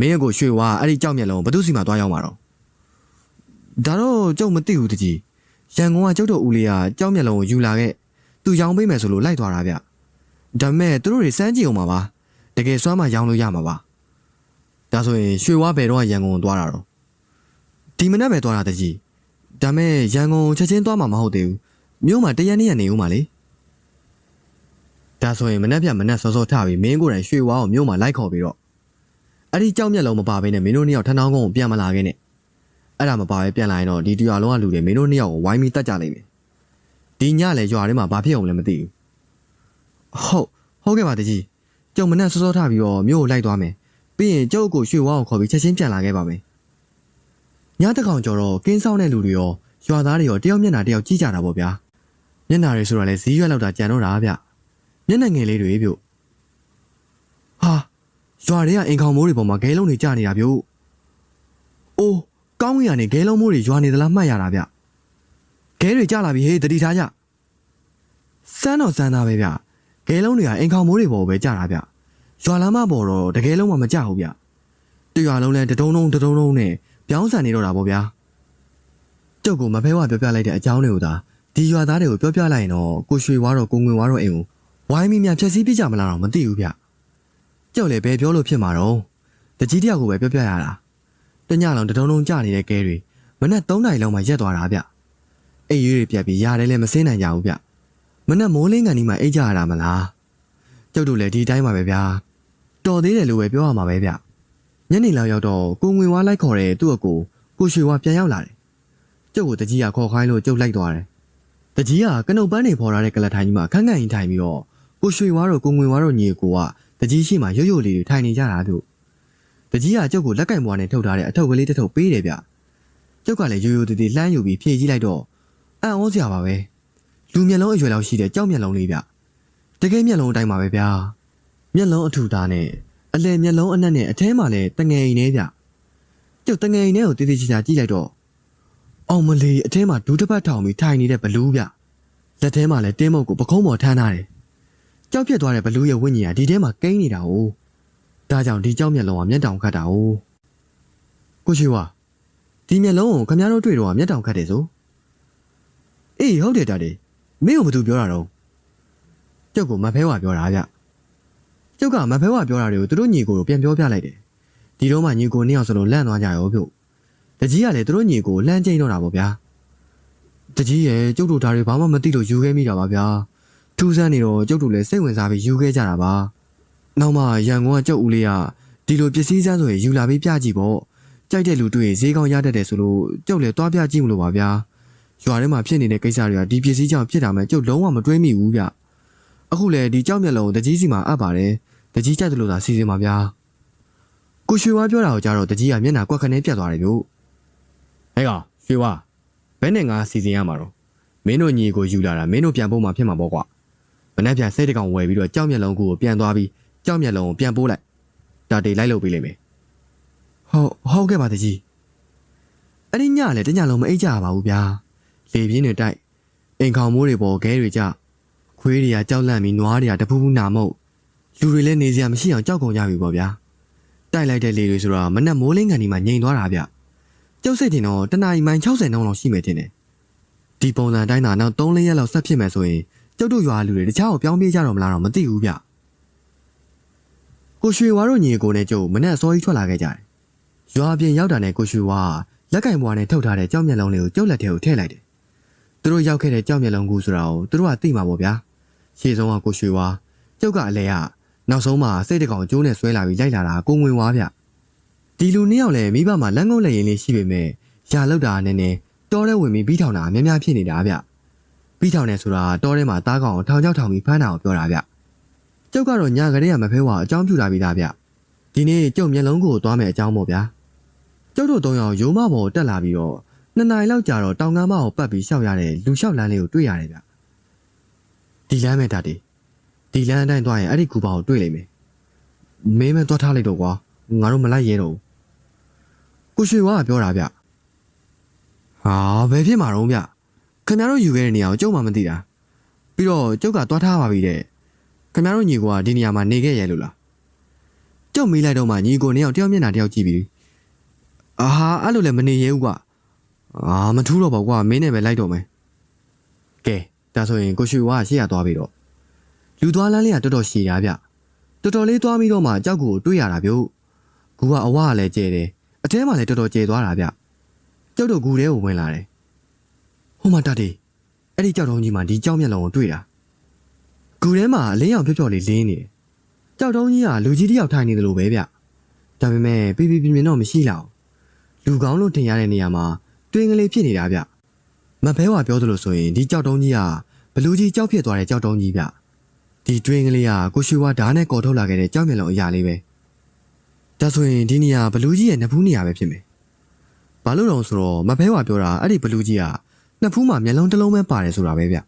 မင်းကိုရွှေဝါအဲ့ဒီကြောက်မျက်လုံးကိုဘသူစီမှာသွားရောက်မှာတော့ဒါတော့ကျုပ်မသိဘူးတကြီး။ရန်ကုန်ကကျုပ်တို့ဦးလေးကကြောက်မျက်လုံးကိုယူလာခဲ့။သူရောင်းပေးမယ်ဆိုလို့လိုက်သွားတာဗျ။ဒါပေမဲ့သူတို့တွေစမ်းကြည့်အောင်ပါပါ။တကယ်စွမ်းမှရောင်းလို့ရမှာပါဒါဆိုရင်ရွှေဝါဘယ်တော့ရန်ကုန်ကိုသွားတာတော့။ဒီမနက်ပဲသွားတာတကြီး။ဒါပေမဲ့ရန်ကုန်ချက်ချင်းသွားမှာမဟုတ်သေးဘူး။မြို့မှာတရက်နေ့ရက်နေဦးမှာလေ ဒါဆိုရင်မနှက်ပြမနှက်စောစောထပြီးမင်းကိုယ်တိုင်ရွှေဝါကိုမြို့မှာလိုက်ခေါ်ပြီးတော့အဲ့ဒီကြောက်မျက်လုံးမပါဘဲနဲ့မင်းတို့နှစ်ယောက်ထန်းထောင်းကုန်းကိုပြန်မလာခဲ့နဲ့အဲ့ဒါမပါပဲပြန်လာရင်တော့ဒီတရွာလုံးကလူတွေမင်းတို့နှစ်ယောက်ကိုဝိုင်းပြီးတတ်ကြလိမ့်မယ်ဒီညလည်းရွာထဲမှာဘာဖြစ်အောင်လဲမသိဘူး။ဟုတ်ဟုတ်ကဲ့ပါတကြီး။ကျုပ်မနက်စောစောထပြီးတော့မြို့ကိုလိုက်သွားမယ်။ပြီးရင်ကျုပ်ကိုရွှေဝါကိုခေါ်ပြီးချက်ချင်းပြန်လာခဲ့ပါမယ်။ညတစ်ကောင်ကျော်တော့ကင်းဆောင်တဲ့လူတွေရောရွာသားတွေရောတယောက်မျက်နှာတယောက်ကြည့်ကြတာပေါ့ဗျာ။မျက်နှာတွေဆိုတာလဲဇီးရွက်လောက်တာကြံတော့တာဗျ။ မျက်နှာငယ်လေးတွေပြုတ်။ဟာရွာတွေကအိမ်ခေါင်မိုးတွေပေါ်မှာဂဲလုံးတွေကျနေတာပြုတ်။အိုးကောင်းကင်ကနေဂဲလုံးမိုးတွေရွာနေသလားမှတ်ရတာဗျ။ဂဲတွေကျလာပြီဟေးတတိထားကြ။စမ်းတော့စမ်းသားပဲဗျ။ဂဲလုံးတွေကအိမ်ခေါင်မိုးတွေပေါ်ပဲကျတာဗျ။ရွာလမ်းမပေါ်တော့တကယ်လုံးမှမကျဘူးဗျ။တရွာလုံးလဲတဒုံဒုံတဒုံဒုံနဲ့ပြောင်းဆန်နေတော့တာပေါ့ဗျာ။ကျုပ်ကမဖဲဝပြောပြလိုက်တဲ့အကြောင်းတွေကိုသာဒီရွာသားတွေကိုပြောပြလိုက်ရင်တော့ကိုရွှေဝါတော့ကိုငွေဝါတော့အိမ်ကို ဝိုင်းမိများဖြက်စီးပြကြမလားတော့မသိဘူးဗျ။ကျုပ်လည်းဘယ်ပြောလို့ဖြစ်မှာတော့တကြီးတယောက်ကိုပဲပြောပြရတာ။တညလုံးတဒုံဒုံကျနေတဲ့ကဲတွေမနက်3နာရီလောက်မှရက်သွားတာဗျ။အိမ်ရွေးတွေပြက်ပြီးရတယ်လည်းမစင်းနိုင်ကြဘူးဗျ။မနက်မိုးလင်းကန်ဒီမှာအိတ်ကြရတာမလား။ကျုပ်တို့လည်းဒီတိုင်းပါပဲဗျာ။တော်သေးတယ်လို့ပဲပြောရမှာပဲဗျ။ညနေလောက်ရောက်တော့ကိုငွေဝါလိုက်ခေါ်တဲ့သူ့အကိုကိုရွှေဝါပြန်ရောက်လာတယ်။ကျုပ်ကိုတကြီးကခေါ်ခိုင်းလို့ကျုပ်လိုက်သွားတယ်။တကြီးကကနုတ်ပန်းနေဖော်ထားတဲ့ကလတ်ထိုင်ကြီးမှာခန်းခန်းရင်ထိုင်ပြီးတော့ ကိုရွှေဝါတို့ကိုငွေဝါတို့ညီကိုကတကြီးရှိမှရွတ်ရွတ်လေးတွေထိုင်နေကြတာတို့တကြီးကကျုပ်ကိုလက်ကင်ဘွားနဲ့ထုတ်ထားတဲ့အထုပ်ကလေးတစ်ထုပ်ပေးတယ်ဗျ။ကျုပ်ကလည်းရိုးရိုးတည်တည်လှမ်းယူပြီးဖြည့်ကြည့်လိုက်တော့အံ့ဩစရာပါပဲ။လူမျက်လုံးအရွယ်လောက်ရှိတဲ့ကြောက်မျက်လုံးလေးဗျ။တကယ်မျက်လုံးအတိုင်းပါပဲဗျာ။မျက်လုံးအထူသားနဲ့အလဲမျက်လုံးအနက်နဲ့အထဲမှာလည်းတငယ်အိမ်နေဗျ။ကျုပ်တငယ်အိမ်ထဲကိုတည်တည်ချာချာကြည့်လိုက်တော့အောင်မလီအထဲမှာဒူးတစ်ပတ်ထောင်ပြီးထိုင်နေတဲ့ဘလူးဗျ။လက်ထဲမှာလည်းတင်းမုတ်ကိုပကုံးပေါ်ထမ်းထားတယ်။ ကြောက်ပြက်သွားတဲ့ဘလူးရဲ့ဝိညာဉ်ကဒီထဲမှာကိန်းနေတာ哦။ဒါကြောင့်ဒီကြောက်မျက်လုံးကမျက်တောင်ခတ်တာ哦။ကိုရှိဝါဒီမျက်လုံးကိုခမည်းတော်တွေ့တော့မျက်တောင်ခတ်တယ်ဆို။အေးဟုတ်တယ်တာဒီမင်းကဘာသူပြောတာတော့။ကျုပ်ကမဖဲဝါပြောတာဗျ။ကျုပ်ကမဖဲဝါပြောတာတွေကိုသူတို့ညီကိုကိုပြန်ပြောပြလိုက်တယ်။ဒီတော့မှညီကိုနှစ်ယောက်စလုံးလန့်သွားကြရောပြုတ်။တကြီးကလည်းသူတို့ညီကိုလှမ်းကျိန်းတော့တာပေါ့ဗျာ။တကြီးရဲ့ကျုပ်တို့ဒါတွေဘာမှမသိလို့ယူခဲ့မိတာပါဗျာ။ ထူးဆန်းနေတော့ကျုပ်တို့လည်းစိတ်ဝင်စားပြီးယူခဲ့ကြတာပါ။နောက်မှရန်ကုန်ကကျုပ်ဦးလေးကဒီလိုပစ္စည်းစမ်းဆိုရင်ယူလာပြီးပြကြည့်ပေါ့။ကြိုက်တဲ့လူတွေ့ရင်ဈေးကောင်းရတတ်တယ်ဆိုလို့ကျုပ်လည်းတွားပြကြည့်မလို့ပါဗျာ။ရွာထဲမှာဖြစ်နေတဲ့ကိစ္စတွေကဒီပစ္စည်းကြောင့်ဖြစ်တာမှကျုပ်လုံးဝမတွေးမိဘူးဗျ။အခုလည်းဒီကြောက်မျက်လုံးကိုတကြီးစီမှာအပ်ပါတယ်။တကြီးကြိုက်တယ်လို့သာစီစဉ်ပါဗျာ။ကိုရွှေဝါပြောတာကိုကြားတော့တကြီးကမျက်နှာကွက်ခနဲပြတ်သွားတယ်ဗျ။ဟဲ့ကောင်ရွှေဝါဘယ်နဲ့ငါစီစဉ်ရမှာတော့မင်းတို့ညီကိုယူလာတာမင်းတို့ပြန်ပို့မှာဖြစ်မှာပေါ့ကွာမ နှက်ပြန်စိတ်တကောင်ဝယ်ပြီးတော့ကြောက်မျက်လုံးကူကိုပြန်သွားပြီးကြောက်မျက်လုံးကိုပြန်ပို့လိုက်ဒါတေးလိုက်လုပ်ပေးလိမ့်မယ်ဟုတ်ဟုတ်ကဲ့ပါတကြီးအဲ့ဒီညလည်းတညလုံးမအိပ်ကြရပါဘူးဗျာလေပြင်းတွေတိုက်အိမ်ခေါင်မိုးတွေပေါ်ခဲတွေကြခွေးတွေကကြောက်လန့်ပြီးနွားတွေကတပူးပူးနာမုတ်လူတွေလည်းနေစရာမရှိအောင်ကြောက်ကုန်ကြပြီပေါ့ဗျာတိုက်လိုက်တဲ့လေတွေဆိုတော့မနက်မိုးလင်းကန်ဒီမှာငြိမ်သွားတာဗျကျုပ်စိတ်တင်တော့တနာရီမိုင်60နှုန်းလောက်ရှိမယ်တင်တယ်ဒီပုံစံတိုင်းသာနောက်3-4ရက်လောက်ဆက်ဖြစ်မယ်ဆိုရင် ကျုပ်တို့ရွာလူတွေတခြားကိုပြောင်းပြေးကြတော့မလားတော့မသိဘူးဗျကိုရွှေဝါတို့ညီကိုနဲ့ကျုပ်မနက်အစောကြီးထွက်လာခဲ့ကြတယ်ရွာပြင်ရောက်တာနဲ့ကိုရွှေဝါလက်ကင်ဘွားနဲ့ထုတ်ထားတဲ့ကြောက်မျက်လုံးလေးကိုကျုပ်လက်ထဲကိုထည့်လိုက်တယ်။သူတို့ရောက်ခဲ့တဲ့ကြောက်မျက်လုံးကူဆိုတာကိုသူတို့ကသိမှာပေါ့ဗျာ။ရှေ့ဆုံးကကိုရွှေဝါကျုပ်ကအလဲကနောက်ဆုံးမှာစိတ်တကောင်ကျိုးနဲ့ဆွဲလာပြီးလိုက်လာတာကိုငွေဝါဗျ။ဒီလူနှစ်ယောက်လည်းမိဘမှာလမ်းကုန်းလက်ရင်လေးရှိပေမဲ့ရာလောက်တာနဲ့နဲ့တော်တဲ့ဝင်ပြီးပြီးထောင်တာအများများဖြစ်နေတာဗျ။ ပြီးထောင်နေဆိုတာတောထဲမှာတားကောင်ကိုထောင်ချောက်ထောင်ပြီးဖမ်းတာကိုပြောတာဗျကျုပ်ကတော့ညာကလေးကမဖဲဝါအကြောင်းပြတာပြီးသားဗျဒီနေ့ကျုပ်မျက်လုံးကိုသွားမယ်အကြောင်းပေါ့ဗျာကျုပ်တို့သုံးယောက်ရိုးမဘော်တက်လာပြီးတော့နှစ်နိုင်လောက်ကြာတော့တောင်ကမ်းမကိုပတ်ပြီးရှောက်ရတဲ့လူလျှောက်လမ်းလေးကိုတွေ့ရတယ်ဗျဒီလမ်းမဲ့တာတီဒီလမ်းအတိုင်းသွားရင်အဲ့ဒီကူပါကိုတွေ့လိမ့်မယ်မင်းမသွားထားလိုက်တော့ကွာငါတို့မလိုက်ရဲတော့ဘူးကိုရွှေဝါကပြောတာဗျဟာဘယ်ဖြစ်မှာတော့ဗျ ခင်ဗျားတို့ယူခဲ့တဲ့နေရာကိုကျုပ်မှမသိတာပြီးတော့ကျုပ်ကသွားထားပါပြီတဲ့ခင်ဗျားတို့ညီကိုကဒီနေရာမှာနေခဲ့ရဲလို့လားကျုပ်မေးလိုက်တော့မှညီကိုနေအောင်တယောက်မျက်နှာတယောက်ကြည့်ပြီးအာဟာအဲ့လိုလည်းမနေရဲဘူးကွာအာမထူးတော့ပါကွာမင်းနဲ့ပဲလိုက်တော့မယ်ကဲဒါဆိုရင်ကိုရွှေဝါကရှေ့ရသွားပြီတော့လူသွားလမ်းလေးကတော်တော်ရှည်တာဗျတော်တော်လေးသွားပြီးတော့မှကြောက်ကိုတွေ့ရတာဗျို့ကူကအဝကလည်းကျဲတယ်အထဲမှာလည်းတော်တော်ကျဲသွားတာဗျကျုပ်တို့ကူထဲကိုဝင်လာတယ် ဟိုမှာတတ်တယ်အဲ့ဒီကြောက်တုံးကြီးမှာဒီကြောက်မျက်လုံးကိုတွေ့တာကူထဲမှာအလင်းရောင်ဖြော့ဖြော့လေးလင်းနေတယ်ကြောက်တုံးကြီးကလူကြီးတစ်ယောက်ထိုင်နေတယ်လို့ပဲဗျဒါပေမဲ့ပြပြပြပြတော့မရှိလောက်လူကောင်းလို့ထင်ရတဲ့နေရာမှာတွင်ကလေးဖြစ်နေတာဗျမဖဲဝါပြောသလိုဆိုရင်ဒီကြောက်တုံးကြီးကဘလူကြီးကြောက်ဖြစ်သွားတဲ့ကြောက်တုံးကြီးဗျဒီတွင်ကလေးကကိုရွှေဝါဓာတ်နဲ့ကော်ထုတ်လာခဲ့တဲ့ကြောက်မျက်လုံးအရာလေးပဲဒါဆိုရင်ဒီနေရာဘလူကြီးရဲ့နဖူးနေရာပဲဖြစ်မယ်ဘာလို့တော့ဆိုတော့မဖဲဝါပြောတာအဲ့ဒီဘလူကြီးက နှစ်ဖူးမှာမျက်လုံးတစ်လုံးပဲပါတယ်ဆိုတာပဲဗျ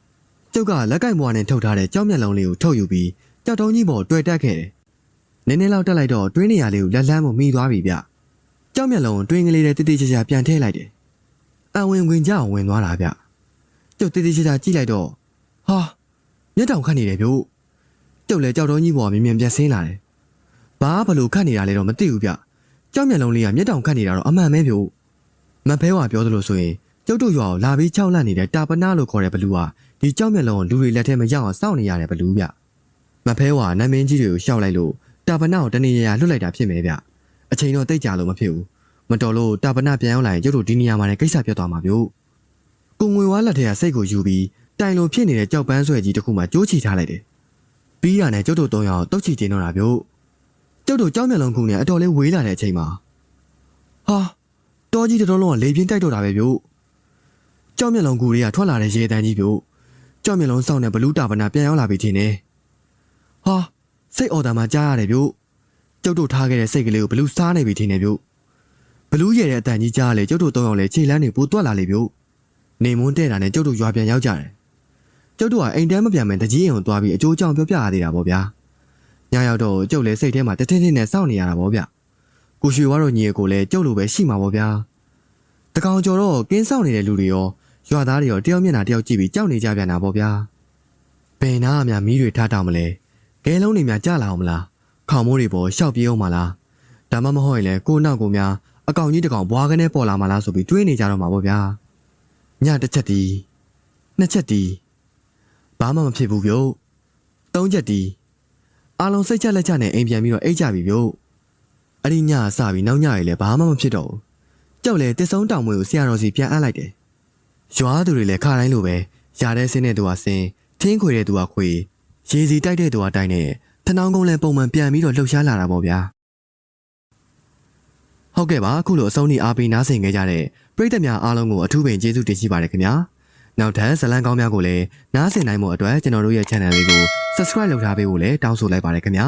။ကျုပ်ကလက်ကင်ဘွားနဲ့ထုတ်ထားတဲ့ကြောက်မျက်လုံးလေးကိုထုတ်ယူပြီးကြောက်တုံးကြီးပေါ်တွေ့တက်ခဲ့တယ်။နည်းနည်းလောက်တက်လိုက်တော့တွင်းနေရာလေးကိုလက်လန်းမမိသွားပြီဗျ။ကြောက်မျက်လုံးကိုတွင်းကလေးနဲ့တိတိကျကျပြန်ထည့်လိုက်တယ်။အဝင်ဝင်ကြအောင်ဝင်သွားတာဗျ။ကျုပ်တိတိကျကျကြည့်လိုက်တော့ဟာမျက်တောင်ခတ်နေတယ်ဗျို့။ကျုပ်လည်းကြောက်တုံးကြီးပေါ်မြင်မြင်ပြန်ဆင်းလာတယ်။ဘာဘလို့ခတ်နေတာလဲတော့မသိဘူးဗျ။ကြောက်မျက်လုံးလေးကမျက်တောင်ခတ်နေတာတော့အမှန်ပဲဗျို့။မဖဲဝါပြောသလိုဆိုရင် ကျုပ်တို့ရွာကိုလာပြီးချောက်လန့်နေတဲ့တာပနာလို့ခေါ်တဲ့ဘလူးဟာဒီကြောက်မျက်လုံးကိုလူတွေလက်ထဲမရောက်အောင်စောင့်နေရတဲ့ဘလူးဗျမဖဲဝါနာမင်းကြီးတွေကိုရှောက်လိုက်လို့တာပနာကိုတနေရရလွတ်လိုက်တာဖြစ်မယ်ဗျအချိန်တော့တိတ်ကြလို့မဖြစ်ဘူးမတော်လို့တာပနာပြန်ရောက်လာရင်ကျုပ်တို့ဒီနေရာမှာလည်းကိစ္စပြတ်သွားမှာဗျို့ကိုငွေဝါလက်ထဲကစိတ်ကိုယူပြီးတိုင်လိုဖြစ်နေတဲ့ကြောက်ပန်းဆွဲကြီးတစ်ခုမှကြိုးချီထားလိုက်တယ်ပြီးရနဲ့ကျုပ်တို့သုံးယောက်တုတ်ချီတင်တော့တာဗျို့ကျုပ်တို့ကြောက်မျက်လုံးခုနဲ့အတော်လေးဝေးလာတဲ့အချိန်မှာဟာတော်ကြီးတော်လုံးကလေပြင်းတိုက်တော့တာပဲဗျို့ ကြောက်မျက်လုံးကူတွေကထွက်လာတဲ့ရေတန်းကြီးပြို့ကြောက်မျက်လုံးစောင့်တဲ့ဘလူးတာပနာပြန်ရောက်လာပြီထင်တယ်။ဟာစိတ်အော်တာမှကြားရတယ်ပြို့ကျုပ်တို့ထားခဲ့တဲ့စိတ်ကလေးကိုဘလူးစားနေပြီထင်တယ်ပြို့ဘလူးရဲ့တဲ့အတန်ကြီးကြားလေကျုပ်တို့သုံးယောက်လေခြေလန်းနေပိုတွက်လာလေပြို့နေမွန်းတဲ့တာနဲ့ကျုပ်တို့ရွာပြန်ရောက်ကြတယ်။ကျုပ်တို့ကအိမ်တန်းမပြန်မယ်တကြီးရင်ကိုသွားပြီးအကျိုးကြောင့်ပြောပြရသေးတာပေါ့ဗျာ။ညရောက်တော့ကျုပ်လည်းစိတ်ထဲမှာတထင်းထင်းနဲ့စောင့်နေရတာပေါ့ဗျ။ကိုရွှေဝါတို့ညီကိုလည်းကျုပ်လိုပဲရှိမှာပေါ့ဗျာ။တကောင်ကျော်တော့ကင်းဆောင်နေတဲ့လူတွေရော ရွာသားတွေရောတယောက်မျက်နှာတယောက်ကြည့်ပြီးကြောက်နေကြပြန်တာပေါ့ဗျာဘယ်နာအများမီးတွေထားတောင်မလဲကဲလုံးတွေများကြလာအောင်မလားခေါင်မိုးတွေပေါ်ရှောက်ပြေးအောင်မလားဒါမှမဟုတ်ရင်လေကိုနောက်ကိုများအကောင်ကြီးတကောင်ဘွားကနေပေါ်လာမလားဆိုပြီးတွေးနေကြတော့မှာပေါ့ဗျာညတစ်ချက်တီးနှစ်ချက်တီးဘာမှမဖြစ်ဘူးဗျို့သုံးချက်တီးအားလုံးစိတ်ချလက်ချနဲ့အိမ်ပြန်ပြီးတော့အိတ်ကြပြီဗျို့အဲ့ဒီညအစပြီးနောက်ညရေလည်းဘာမှမဖြစ်တော့ဘူးကြောက်လေတစ်ဆုံးတောင်မွေကိုဆရာတော်စီပြန်အပ်လိုက်တယ် ရွာသူတွေလည်းခါတိုင်းလိုပဲຢာတဲ့ဆင်းတဲ့သူကဆင်းထင်းခွေတဲ့သူကခွေရေစီတိုက်တဲ့သူကတိုက်နဲ့ထနောင်းကုန်းလည်းပုံမှန်ပြန်ပြီးတော့လှုပ်ရှားလာတာပေါ့ဗျာဟုတ်ကဲ့ပါအခုလိုအဆုံးထိအားပေးနားဆင်ခဲ့ကြတဲ့ပရိသတ်များအားလုံးကိုအထူးပင်ကျေးဇူးတင်ရှိပါတယ်ခင်ဗျာနောက်ထပ်ဇတ်လံကောင်းများကိုလည်းနားဆင်နိုင်မှုအတွက်ကျွန်တော်တို့ရဲ့ channel လေးကို subscribe လုပ်ထားပေးဖို့လည်းတောင်းဆိုလိုက်ပါတယ်ခင်ဗျာ